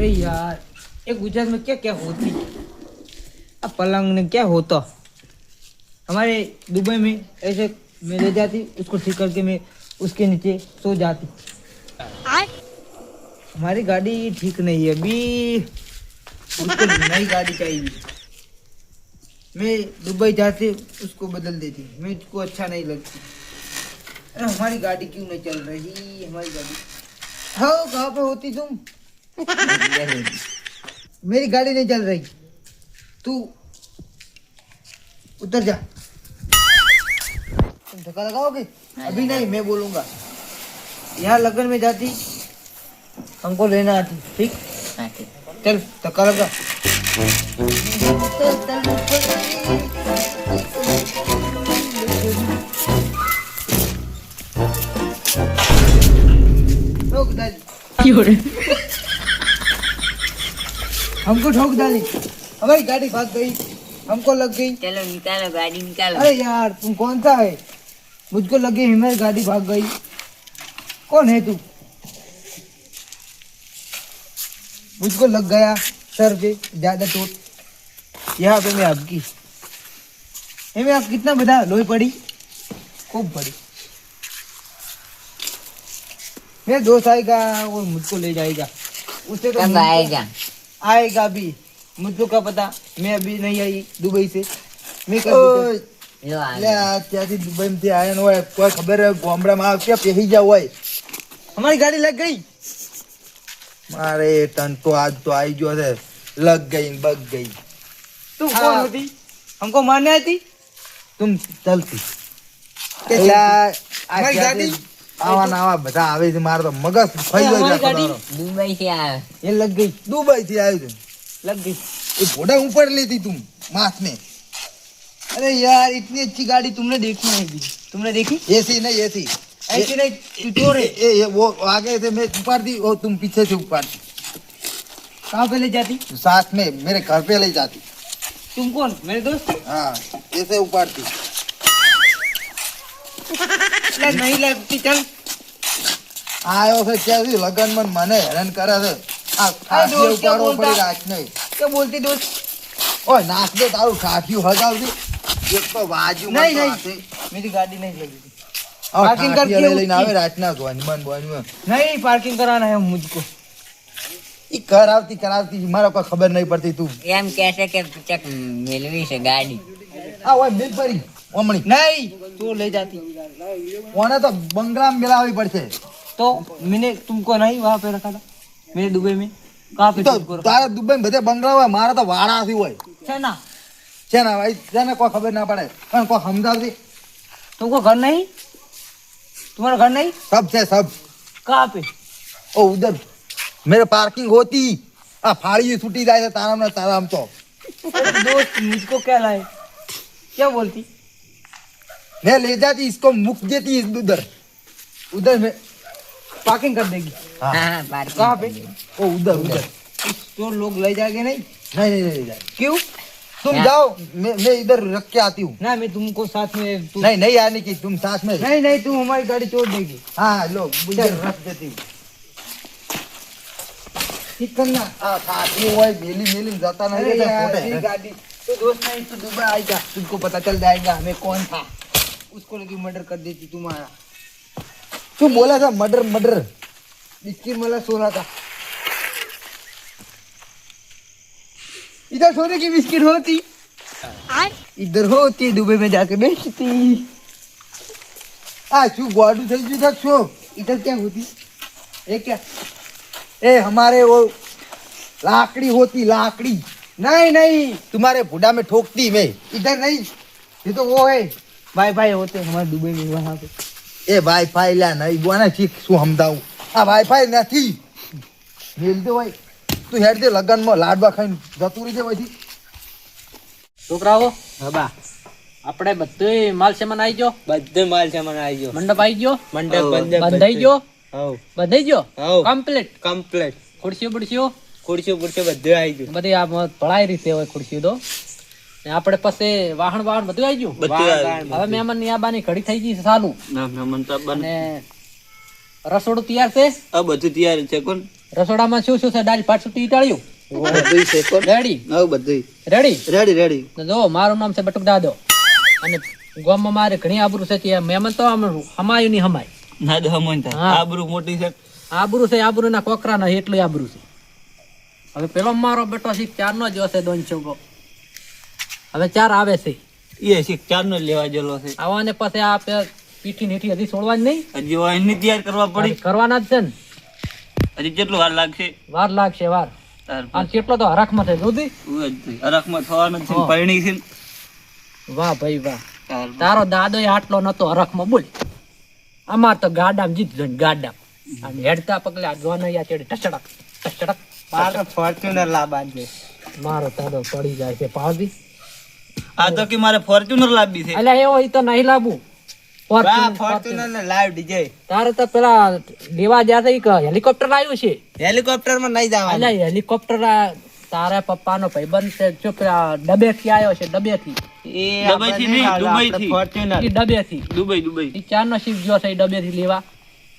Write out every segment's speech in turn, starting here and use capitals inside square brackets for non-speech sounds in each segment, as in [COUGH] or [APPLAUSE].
अरे यार ये गुजरात में क्या क्या होती? अब पलंग ने क्या होता? हमारे दुबई में ऐसे मैं ले जाती उसको ठीक करके मैं उसके नीचे सो जाती। हमारी गाड़ी ठीक नहीं है अभी। उसको [LAUGHS] नई गाड़ी चाहिए। मैं दुबई जाते उसको बदल देती। मैं उसको अच्छा नहीं लगती। अरे हमारी गाड़ी क्यों नहीं चल रही? हमारी गाड़ी हाँ कहाँ पे होती तुम? मेरी गाड़ी नहीं चल रही। तू उतर जा। तुम धक्का लगाओगे? अभी नहीं मैं बोलूँगा। यहाँ लगन में जाती हमको लेना आती ठीक? हाँ चल धक्का लगा। [LAUGHS] हमको ठोक डाली। हमारी गाड़ी भाग गई। हमको लग गई। चलो निकालो गाड़ी निकालो। अरे यार तुम कौन सा है? मुझको लगे हमारी गाड़ी भाग गई। कौन है तू? मुझको लग गया सर पे ज़्यादा चोट। यहाँ पे मैं आपकी। ये में आप कितना बता? लोही पड़ी? खूब पड़ी। मेरा दोस्त आएगा और मुझको ले जाएगा। उसे तो आएगा? आएगा अभी मुझको क्या पता मैं अभी नहीं आई दुबई से मैं कब લો એટલે આવ્યો. આ ત્યાંથી દુબઈમાંથી આયા ને હોય કોઈ ખબર હે ગામડામાં આવ ક્યાં પહેરી જાવ હોય हमारी गाड़ी लग गई મારે ટન તો આજ તો આવી ગયો છે લગ ગઈ ને બગ ગઈ तू हाँ। कौन होती हमको मारने आती તું ચલતી कैसे? એટલે આ મારી ત્યાંથી ગાડી? આવા ને આવા બધા આવે છે મારે તો મગજ ફરી એ ગયો અમારી છે ગાડી? તમારો. દુબઈ થી આવે ये लग गई દુબઈ થી આવ્યું છે लग गई એ ઘોડા ઉપર લેતી તું માસ में अरे यार इतनी अच्छी गाड़ी तुमने देखी नहीं भी तुमने देखी एसी नहीं एसी ऐसी नहीं तू चोर है ये ये वो आगे से मैं उपाड़ती और तुम पीछे से उपाड़ती कहाँ पे ले जाती साथ में मेरे घर पे ले जाती तुम कौन मेरे दोस्त हाँ ऐसे उपाड़ती એટલે નહીં લાગતી ચાલ. આયો છે ક્યાંથી લગનમાં મને હેરાન કરે છે. પાર્કિંગ કરવાના મુજકો. ઈ કરાવતી કરાવતી મારા કોઈ ખબર નહીં પડતી તું. એમ કે ચક મેલવી છે ગાડી. આ ઓય મિલ ઓમણી नहीं तू ले जाती ઓને તો બંગલામાં મેલાવવી પડશે तो मैंने तुमको नहीं वहाँ पे रखा था मेरे दुबई में कहाँ पे તો तुमको रखा તારે દુબઈ બધે બંગલા હોય મારે તો વાડાથી હોય है ना છે ને ભાઈ છે ને કોઈ ખબર ના પડે પણ કોઈ સમજાવતી तुमको घर नहीं तुम्हारा घर नहीं સબ છે સબ कहाँ पे ઓ ઉધર મેરે પાર્કિંગ હોતી આ ફાળી છૂટી જાય છે તારામ ને તારામ તો अरे दोस्त मुझको क्या लाए क्या बोलती मैं ले जाती इसको मुख देती इस उधर। उधर में पार्किंग कर देगी। हाँ। कहाँ पे? ओ उधर उधर। तो लोग ले जाएँगे नहीं? नहीं नहीं ले जाए क्यों? तुम जाओ मैं मैं इधर रख के आती हूँ। ना मैं तुमको साथ में तुम... नहीं नहीं आने की तुम साथ में नहीं नहीं तुम हमारी गाड़ी छोड़ देगी। हाँ, हाँ लो इधर रख देती हूँ। ठीक करना। हाँ, हाँ साथी वो मेली मेली जाता नहीं गाड़ी तो दोस्त नहीं तो दुबई आएगा। तुमको पता चल जाएगा हमें कौन था। उसको लेके मर्डर कर देती तुम्हारा तू बोला था मर्डर मर्डर बिस्किट मला सोना था इधर सोने की बिस्किट होती इधर होती दुबई में जाके बेचती आ शू गोडू થઈ ગયું છે શું इधर क्या होती ये क्या ए हमारे वो लाकड़ी होती लाकड़ी नहीं नहीं तुम्हारे बुढ़ा में ठोकती मैं इधर नहीं ये तो वो है भाई भाई होते हैं हमारे दुबई में वहाँ पे એ વાઈફાઈ લ્યા નહીં બોને શીખ શું સમજાવું આ વાઈફાઈ નથી મેલ દે ભાઈ તું હેડ દે લગનમાં લાડવા ખાઈને જતું રહી જાય પછી છોકરાઓ હબા આપણે બધું માલ સામાન આવી ગયો બધે માલ સામાન આવી ગયો મંડપ આવી ગયો મંડપ બંધે બંધાઈ ગયો હવ બંધાઈ ગયો હવ. કમ્પ્લીટ કમ્પ્લેટ ખુરશીઓ બુરશીઓ ખુરશીઓ બુરશીઓ બધું આવી ગયું બધી આ ભળાઈ રીતે હોય ખુરશીઓ તો ને આપણે પછી વાહણ વાહણ બધું આવી ગયું. બધું હવે મહેમાનની આબાની ઘડી થઈ ગઈ છે ના મહેમાન તો બન અને રસોડું તૈયાર છે? આ બધું તૈયાર છે કોણ? રસોડામાં શું શું છે? દાળ ભાત સુટી ટાળ્યું બધું છે કોણ? રેડી હા બધું રેડી રેડી રેડી જો મારું નામ છે બટુક દાદો. અને ગામમાં મારે ઘણી આબરૂ છે મહેમાન તો આમ હમાયું ની હમાય. ના દહ મન હા. આબરૂ મોટી છે. આબરૂ છે આબરૂ ના કોકરા ના એટલું આબરૂ છે. હવે પેલો મારો બેટો છે ચાર નો જ હશે દોન છોકો હવે ચાર આવે છે. એ છે ચાર નો લેવા જેલો છે. આવવાને પછી આ પીઠી નીઠી હજી છોડવાની નહીં? હજી એની તૈયાર કરવા પડી. કરવાના જ છે ને. હજી કેટલો વાર લાગશે? વાર લાગશે વાર. આ કેટલો તો હરખમાં છે જોધી અરખમાં થવાનો છે પરણી છે વાહ ભાઈ વાહ. તારો દાદો આટલો નતો હરખમાં બોલ. અમાર તો ગાડામ જીત જોઈને ગાડામ. અને હેડતા પગલે આ જોનૈયા ચડે ટચડક ટચડક મારે ફોર્ચ્યુનર લાવવાનું છે. મારો દાદો પડી જાય છે પાવડી આ તો કે મારે ફોર્ચ્યુનર લાવવી છે. એટલે એવો ઈ તો નહીં લાવવું. વાહ Fortuner, ફોર્ચ્યુનર. ને લાઈવ ડીજે. તારે તો પેલા લેવા જ્યાં છે ઈ ક હેલિકોપ્ટર આવ્યું છે. હેલિકોપ્ટરમાં નહીં જવાનું. હેલિકોપ્ટર ભાઈબંધ છે જો પેલા આવ્યો છે નહીં. ફોર્ચ્યુનર. Dubai Dubai. ઈ ચારનો શિપ ગયો છે લેવા.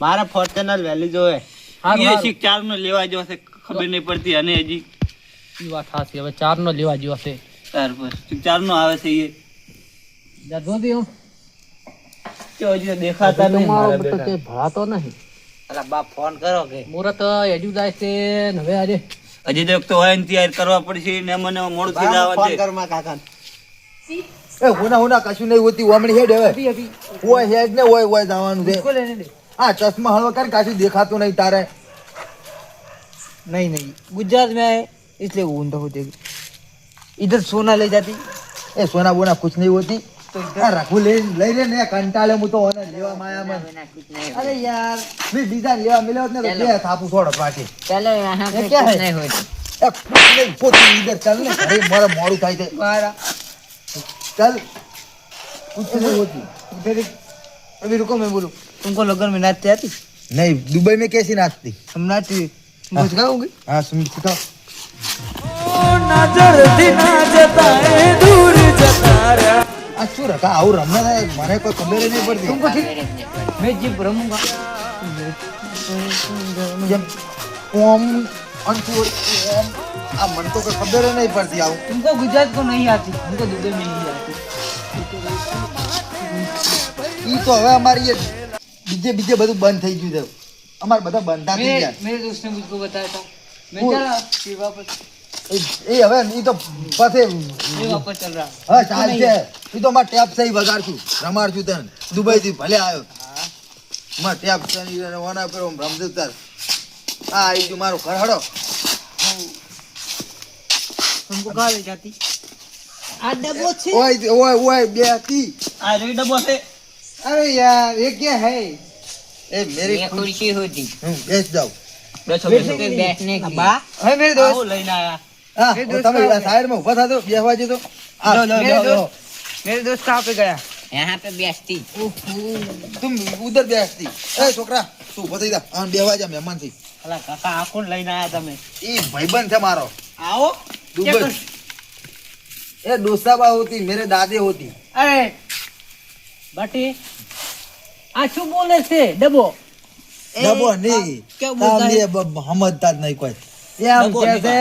મારે ફોર્ચ્યુનર વેલી જોવે. હારું, એ. શીખ ચાર નો લેવા જો છે ખબર નહીં પડતી અને હજી. ઈ વાત હાચી હવે ચારનો લેવા ગયો છે. તાર પર. ચાર નો આવે છે એ. જતો દીયો જો હજી દેખાતા નહીં મારા બેટા. કે ભળાતો નહીં. અલા બાપ ફોન કરો કે. મુરત હજુ જાય છે હવે આજે. હજી તો એક તો હોય ને તૈયાર કરવા પડશે ને મને મોડું થઈ જવા ફોન કરમાં કાકા એ હોના હોના કશું નહીં હોતી ઓમણી હેડ હવે. હોય હેડ ને હોય હોય જવાનું છે. હા ચશ્મા હળવા કર કાશું દેખાતું નહીં તારે. નહીં નહીં. ગુજરાત મેં એટલે ઊંધો હોતી इधर सोना ले जाती એ સોના બોના કુછ નહીં હોતી આ રાખું લઈ લઈ લે ને કંટાળે હું તો ઓને લેવા માયા માં अरे यार મેં બીજા લેવા મિલ્યો હોત ને તો બે થાપું છોડો પાછી चलो यहाँ पे क्या कुछ है? नहीं होती એ કુછ નહીં પોતી ઈધર ચાલ ને ઘરે મારે મોડું થાય છે बाहर ચાલ કુછ નહીં હોતી इधर एक- अभी रुको मैं बोलूं तुमको लगन में नाचते आती નહીં દુબઈ में कैसी नाचती हम नाचती तुमको सिखाओगे हाँ सुन सिखाओ આ શું રખા આવું રમે છે? મને કોઈ ખબર જ નહીં પડતી तुमको ठीक मैं जिप रमूंगा જેમ ઓમ અંચુર ઓમ આ મને તો કોઈ ખબર જ નહીં પડતી આવું तुमको गुजरात को नहीं आती हमको दुबई में नहीं आती ઈ તો હવે અમારી એ બીજે બીજે બધું બંધ થઈ ગયું છે અમારે બધા બંધા થઈ मेरे ગયા मेरे दोस्त ने मुझको बताया था मैं वो- चला फिर वापस હવે એ તો પાસે હા ચાલશે એ તો મારે ટેપ સહી વગાડશું. રમાડશું તને. દુબઈથી ભલે આવ્યો. મારે ટેપ સહી રવાના પર રમજો તાર. હા આવી ગયું મારું ઘર હડો. આ ડબ્બો છે? ઓય ઓય ઓય બે હતી. આ રે ડબ્બો છે? અરે યાર એ કે હે? એ મેરી ખુરશી હતી હું બેસ જાઉં. બેસો બેસો બેસને બા. હવે મેરે દોસ્ત. લઈને આયા. હા એ હું દોસ્ત તમે આવે. સાઈડ માં ઉભા થાતો બેસવા જતો આ લો, લો, મેરે લો, લો. દોસ્ત, मेरे दोस्त कहाँ पे गया यहाँ पे बैठती તું ઉધર બેસતી એ છોકરા તું ઉભો થઈ જા આને બેસવા જા મહેમાન થી અલા કાકા આ કોણ લઈને આયા તમે એ ભાઈબંધ છે મારો આવો દુબઈ એ ડોસાબા હોતી મેરે દાદે હોતી અરે બાટી આ શું બોલે છે ડબો ડબો નહીં क्या बोलता તામ है એ બ- સમજતા જ નહીં કોઈ એમ ડબો કે નહીં છે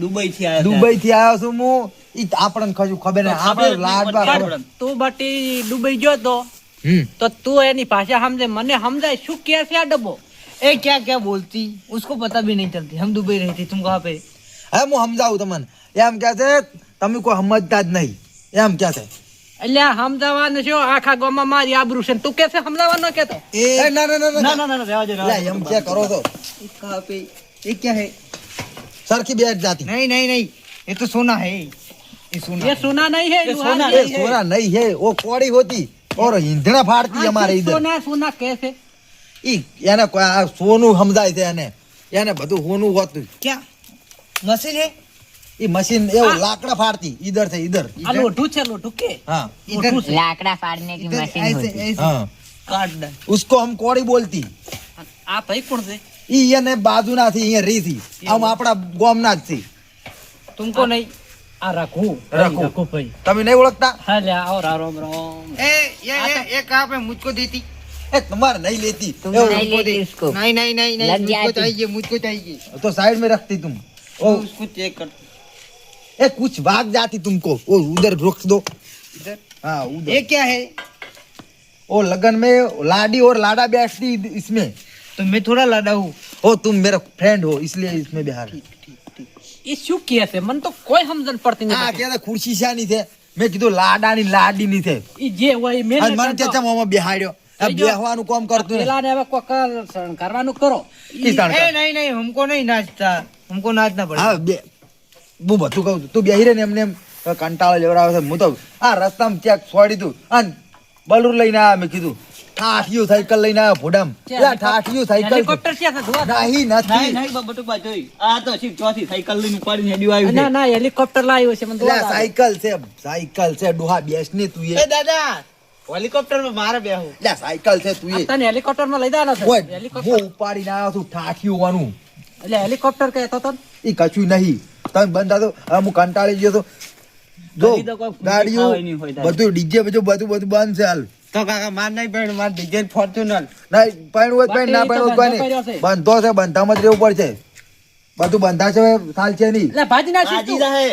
દુબઈ થી આવ્યો છું હું. ઈ આપણને કશું ખબર નહીં. આપણે લાડવા તું બટી દુબઈ ગયો તો? તો તું એની ભાષા સમજે. મને સમજાય શું કે છે આ ડબ્બો? એ ક્યાં ક્યાં બોલતી? ઉસકો પતા ભી નહીં ચલતી. હમ દુબઈ રહેતી. તું કહા પે. હવે હું સમજાવું તમને. એમ કે છે તમે કોઈ સમજતા જ નહીં. એમ કે છે. એટલે સમજાવવાનો છો આખા ગામમાં મારી આબરૂ છે. તું કેસે સમજાવવાનો કેતો એ ના ના ના ના ના. ના ના રહેવા દે એમ કે કરો તો. એ ક્યાં હે? ये क्या है સરખી બેઠ જાતી नहीं नहीं नहीं ये तो सोना है ये सोना ये सोना नहीं है ये लोहा सोना नहीं એ સોના નહીં હે ઓ કોડી હોતી ઓર ઈંધણા ફાડતી અમારે આ ઈધર સોના સોના કે છે ઈ એને કોઈ આ સોનું સમજાય છે એને એને બધું સોનું હોતું क्या मशीन है ઈ મશીન એવું લાકડા ફાડતી ઈધર છે ઈધર આ લોઢું છે લોઢું કે हाँ इधर लाकड़ा फाड़ने की इधर मशीन ऐसे होती ऐसे हाँ काट डाल उसको हम कोड़ी बोलती આ ભાઈ કોણ છે ઈ એને બાજુના થી અહીંયા રહી હતી આમ આપણા ગોમના જ થી तुमको नहीं આ રાખું રાખું. રાખું ભાઈ તમે નહીં ઓળખતા હા લે આવો રા રોમ રોમ ए ये ये ये कहाँ पे मुझको देती ए तुम्हारे नहीं लेती तुम ए, नहीं हमको लेती दे। उसको। नहीं नहीं नहीं नहीं लग मुझको जाती। चाहिए मुझको चाहिए तो साइड में रखती तुम ओ वो उसको चेक कर ए कुछ भाग जाती तुमको वो उधर रोक दो इधर हाँ उधर ये क्या है वो लगन में लाडी और लाडा बैठती इसमें तो मैं थोड़ा लाडा हूँ ओ तुम मेरा फ्रेंड हो इसलिए इसमें बिहार એ શું કહે છે મને તો કોઈ સમજણ પડતી હા નથી કે ખુરશી શાની છે મેં કીધું લાડાની લાડીની છે ઈ જે હોય એ મેં અને મને કે ચમ આમાં બેહાડ્યો આ થઈ ગયો. બેહવાનું કામ કરતું ને પેલા ને હવે કોક કરવાનું કરો ઈ તાણ ए કર. नहीं नहीं हमको नहीं नाचता हमको नाचना पड़ेगा હા બે હું બધું કહું છું તું બેહી રે ને એમને એમ કંટાળો લેવડાવે છે હું તો આ રસ્તામાં ક્યાંક છોડી તું અને બલૂર લઈને આવ્યા મેં કીધું ઠાઠિયું સાયકલ લઈને આવ્યો ભોડામ. એટલે ઠાઠિયું સાયકલ હેલિકોપ્ટર છે. નાહી નથી. નહીં બબટુ બા જોઈ. આ તો શિવ ચોથી સાયકલ લઈને ઉપાડીને હેડ્યું આવ્યું ના ના હેલિકોપ્ટર લાવ્યો છે મને તો સાયકલ છે સાયકલ છે ડોહા બેસ ને તું એ. દાદા હેલિકોપ્ટરમાં મારે બેહું એટલે સાયકલ છે તું એ. તને હેલિકોપ્ટરમાં લઈ જાના છે? હેલિકોપ્ટર હું ઉપાડીને આવ્યો છું ઠાઠિયું વાનું એટલે હેલિકોપ્ટર કહેતો તો એ કશું નહીં. તમે બંધ થતો હું કંટાળી ગયો તો જો ગાડીઓ બધું ડીજે બધું બધું બધું બંધ છે હાલ. તો કાકા માર નહીં પડ્યું માર ડીઝલ ફોર્ચ્યુનર નહીં પડ્યું જ પડ્યું ના પડ્યું જ બંધો છે બંધામાં જ રહેવું પડશે. બધું બંધા છે સાલ છે નહીં. ભાજી ના ભાજી રહે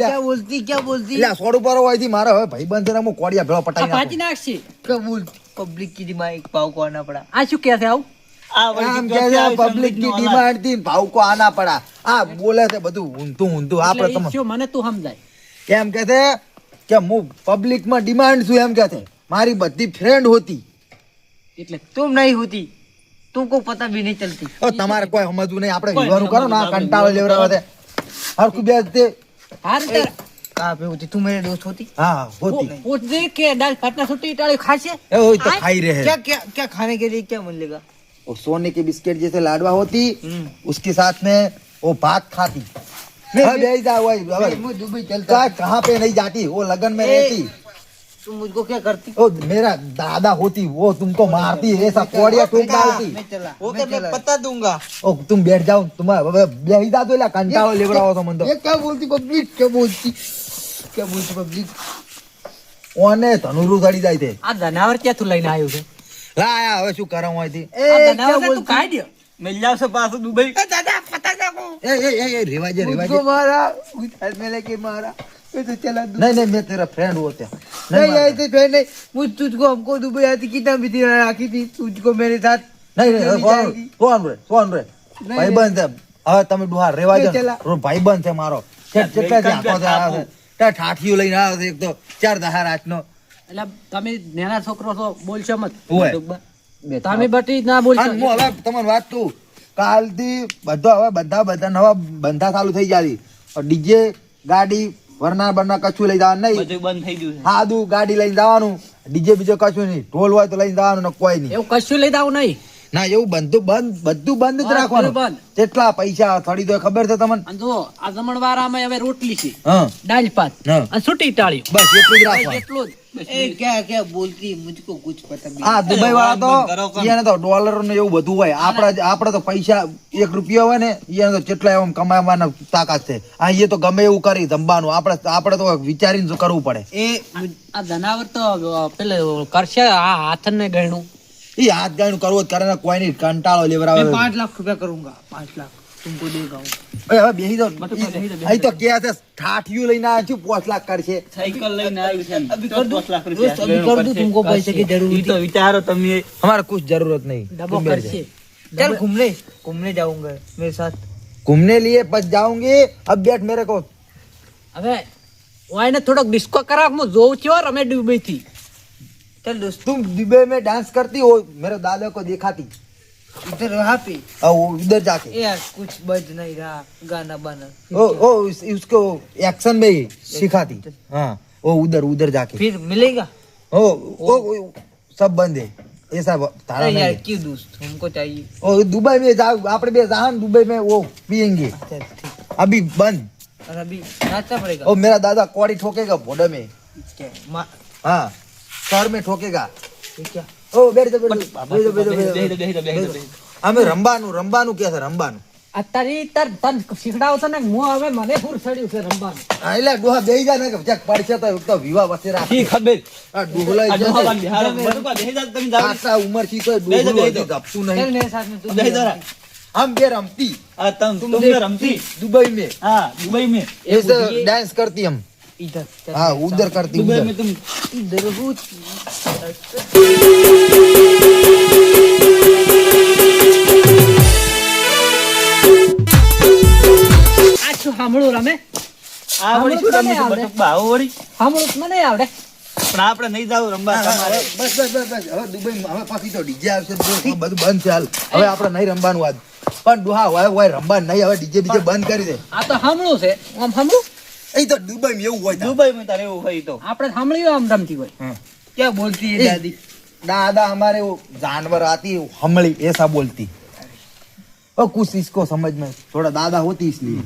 કે બોલતી કે બોલતી લે સોડ ઉપર હોયથી મારે હવે ભાઈ બંધ હું કોડિયા ભેળો પટાઈ ભાજી નાખશે. કે બોલ પબ્લિક કી ડિમાન્ડ એક ભાવ આ શું કે છે આવું? આમ કે છે પબ્લિકની ડિમાન્ડથી ભાવ કો આના પડા. આ બોલે છે બધું ઊંધું ઊંધું. આપણે કેમ કે છે કે હું પબ્લિકમાં ડિમાન્ડ છું એમ કે છે. મારી બધી ફ્રેન્ડ હોતી એટલે तुम नहीं होती तुमको पता भी नहीं चलती ઓ તમારે કોઈ સમજવું નહીં આપણે કોઈ વિવાનું કરો ને આ સમજવું કંટાળો નહીં. લેવડાવે છે હરખું બે તે હાર ए, તાર कहाँ पे होती तू मेरे दोस्त होती હા હોતી પૂછ દે કે દાલ ભાતના સુટી ટાળી ખાશે એ હોય તો આય? ખાઈ રહે क्या क्या क्या खाने के लिए क्या मिलेगा वो सोने के बिस्किट जैसे लाडवा होती हम्म। उसके साथ में वो भात खाती हाँ, बेही जा वही मैं अब मैं दुबई चलता कहाँ कहाँ पे नहीं जाती वो लगन में ए, रहती तुम मुझको क्या करती वो मेरा दादा होती वो तुमको मारती ऐसा कोड़िया टूक डालती मैं चला वो मैं मैं चला पता दूंगा ओ तुम बैठ जाओ तुम હવે બેહી જા તો એલા કંટાળો લેવડાવો તો મને તો ये क्या बोलती पब्लिक क्या बोलती क्या बोलती पब्लिक ઓને ધનુરું ચડી જાય છે આ જનાવર ક્યાંથી લઈને આવ્યું છે લા આયા હવે શું કરાવું અહીંથી આ જનાવર છે, તું ખાઈ દ્યો. મિલ જાવશે પાછું દુબઈ दादा पता जाको એ એ એ એ રેવા જે રેવા मुझको જે मारा उधर में लेके मारा मैं तो चला दूँ નહીં નહીં મેં तेरा फ्रेंड हो ત્યાં नहीं નહીં ऐसे फिर नहीं मुझ तुझको हमको दुबई आती कितना भी दिन राखी थी तुझको मेरे साथ નહીં નહીં नहीं સોન जाएगी। સોન રે સોન રે નહીં, ભાઈબંધ છે હવે તમે ડુહાર રેવા નહીં, જાઓ ચલા. રો ભાઈબંધ છે મારો છે- કેટલા વેલકમ ઝાંખો કે છે આવ્યો છે ત્યાં ઠાઠિયું લઈને આવ્યો છે એક તો ચાર દહા રાતનો એટલે તમે નાના છોકરો છો બોલશો મત ઓય. તમે બટી ના બોલશો અને હું હવે તમને વાત કહું કાલથી બધો હવે બધા બધા નવા બંધા ચાલુ થઈ જાય ડીજે ગાડી વરના બરના કશું લઈ જવાનું નહીં. બધું બંધ થઈ ગયું છે. સાદું ગાડી લઈને જવાનું. ડીજે બીજે કશું નહીં. ઢોલ હોય તો લઈને જવાનું ને કોઈ નહીં. એવું કશું લઈ દાવ નહીં. ના એવું બંધુ બંધ બધું બંધ જ રાખવાનું. કેટલા પૈસા થોડી દો ખબર છે તમને? જો આ જમણવારામાં હવે રોટલી છે. દાળ ભાત. અને છૂટી ટાળી બસ એટલું જ રાખવાનું. એટલું જ. એ તો એને ડોલર ને એવું બધું હોય. આપડા આપડા તો પૈસા એક રૂપિયા હોય ને તો કેટલા એમ કમાવાના તાકાત છે. ગમે એવું કરી જમવાનું. આપણે આપણે તો વિચારીને કરવું પડે. એ આ જનાવર તો પેલે કરશે આ હાથ ને ગણું ये हाथ गाड़ी करो करना कोई नहीं कंटालो लेवर मैं पाँच लाख रुपया करूंगा पाँच लाख तुमको देगा એ હવે બેહી દો અહીં તો કે છે ઠાઠિયું લઈને આવ્યો છું પાંચ લાખ કરશે સાયકલ લઈને આવ્યો છે અભી કર દો લાખ રૂપિયા અભી કર દો तुमको पैसे की जरूरत तो विचारो तुम हमारा कुछ जरूरत नहीं डबो करसे चल घूमने घूमने जाऊंगा मेरे साथ घूमने लिए बस जाऊंगी अब बैठ मेरे को હવે ઓય ને થોડોક ડિસ્કો કરાવ હું જોઉં છું રમે ડૂબી થી चल तुम दुबई में डांस करती हो मेरे दादा को दिखाती। इधर वहाँ पे। और इधर जाके। यार कुछ बज नहीं रहा गाना बना। ओ ओ उस, उसको एक्शन में सिखाती। हाँ वो उधर उधर जाके। फिर मिलेगा? ओ ओ, ओ ओ सब बंद है। ऐसा तारा नहीं यार क्यों दोस्त? हमको चाहिए। ओ दुबई में जाओ आपने भी जहाँ दुबई में वो पियेंगे। अच्छा, अच्छा, अभी बंद। और अभी नाचना पड़ेगा? ओ मेरा दादा कोड़ी ठोकेगा बॉर्डर में हाँ। सर में ठोकेगा ये क्या ઓ બેઠ જાઓ, બેઠ જાઓ. બેઠ જાઓ, બેઠ જાઓ, બેઠ જાઓ. બેહી જાઓ, બેહી જાઓ, બેહી જાઓ, બેહી જાઓ. અમે રમવાનું રમવાનું કે છે રમવાનું અત્યારે ઈ તાર તન શીખડાવો છો ને હું હવે મને ફૂર ચડ્યું છે રમવાનું હા, એટલે ડોહા બેહી જાય ને કે ચેક પડશે તો એક તો વિવાહ વચ્ચે રાખ શી ખબર આ ડોહલાઈ આ જશે. ડોહા બાંધી. હાલો, બટુકા બેહી જાઓ તમે જાઓ. આટલા ઉંમરથી તોય બેહી જાઓ, ડોહલું બેહી હજી જાઓ. ગપતું चल નહીં मेरे साथ में तू બેહી જાઓ. हम બે રમતી આ તમ तुमने रमती दुबई में हाँ दुबई में ऐसे डांस करती हम इधर चल हाँ उधर करती दुबई उधर में तुम इधर वो આ શું સાંભળું રમે આ વળી શું મને રમી છે આવડે. બટુકબા? આવું વળી સાંભળું તો મને આવડે પણ આપણે નહીં જાવ રમવા તમારે બસ બસ બસ બસ હવે દુબઈ હવે પછી તો ડીજે આવશે તો બધું બંધ છે હાલ હવે આપણે નહીં રમવાનું આજ પણ ડોહા હોય હોય રમવાનું નહીં હવે ડીજે બીજે બંધ કરી દે આ તો સાંભળું છે આમ સાંભળું એ તો દુબઈ માં એવું હોય તો. દુબઈ માં તારે એવું હોય તો આપણે સાંભળ્યું આમ રમતી હોય क्या बोलती है ए, दादी दादा हमारे वो जानवर आती हमली ऐसा बोलती और कुछ इसको समझ में थोड़ा दादा होती इसलिए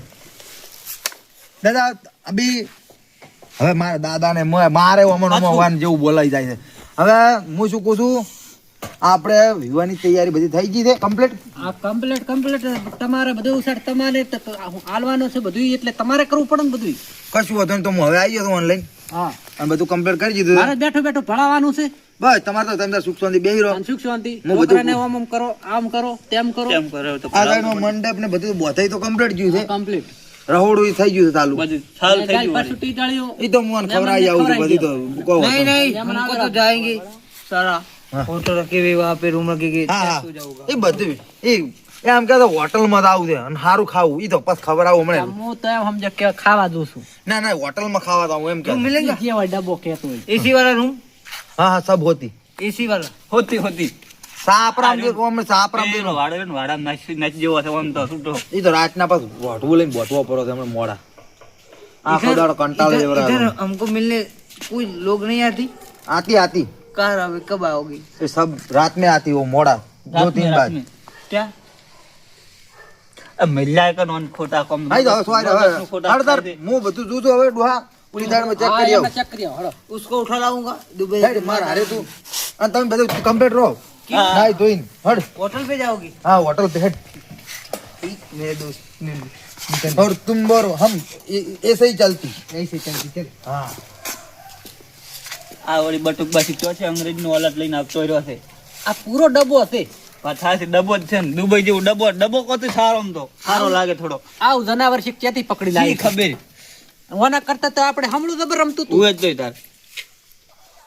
दादा अभी હવે મારા દાદાને મ- મારે અમન અમન વાન જેવું બોલાઈ જાય છે હવે હું શું કહું છું આપણે વિવાની તૈયારી બધી થઈ ગઈ છે. કમ્પ્લીટ આ કમ્પ્લીટ કમ્પ્લીટ તમારે બધું સર તમારે હાલવાનું છે બધું એટલે તમારે કરવું પડે ને બધું કશું વધુ તો હું હવે આવી ગયો ઓનલાઈન હા. અને બધું કમ્પ્લીટ કરી દીધું મારે બેઠો બેઠો ભણાવવાનું છે. બસ તમારે તો તમે સુખ શાંતિ બેહી રહો. સુખ શાંતિ છોકરાને આમ આમ કરો આમ કરો તેમ કરો. તેમ કરો તો આગળનો મંડપ ને બધું બોથાઈ તો કમ્પ્લીટ ગયું છે. કમ્પ્લીટ રહોડું થઈ ગયું ચાલુ. બધું થઈ ગયું એ તો મને ખબર આવી આવું બધું તો નહીં નહીં. હમકો સારા. ફોટો રખી એવા આપે રૂમ રખી હા એ બધું. એ એમ કે હોટલમાં આવું છે અને સારું ખાવું. એ તો પછી ખબર આવું હમણાં. હું તો એમ સમજ કે ખાવા દઉં છું. ના ના હોટલમાં ખાવા દઉં એમ કે મિલે કે વા કે તો એસી વાળા રૂમ હા હા સબ હોતી. એસી વાળા હોતી હોતી. સાપરામ જે સાપરામ જેવો છે તો છૂટો ઈ તો લઈને બોટવો પડો મોડા. આખો મિલને કોઈ લોગ નહીં આતી? આતી આતી. कार अभी कब आओगी ये सब रात में आती वो मोड़ा दो રાત तीन में, बार રાત में. ક્યાં આ મહિલા કે નોન ખોટા કોમ નહીં તો હવે સોય હવે ખોટા હળદર ખાઈ દે. હું બધું જોઉં છું હવે ડોહા પૂરી દાડમાં ચેક હા, કરી એમાં આવું check કરી આવો, હળો. उसको उठा लाऊंगा दुबई હેડ માર હારે તું અને તમે બધું કમ્પ્લીટ રહો હા. નાઈ ધોઈને હડ होटल पे जाओगी हाँ होटल पे हेड मेरे दोस्त ने और तुम और हम ए- ऐसे ही चलती ऐसे चलती चल हाँ આ વળી બટુક બાસી તો છે? અંગ્રેજ નો ઓલાદ લઈને આવતો રહ્યો છે. આ પૂરો ડબ્બો છે ડબ્બો જ છે ને. દુબઈ જેવું ડબ્બો ડબ્બો કોતો સારો તો? સારો લાગે થોડો આવું જનાવર છે ક્યાંથી પકડી લાવી ખબર? ઓના કરતા તો આપણે હમણું જબર રમતું તું. એ જ જોઈ તાર.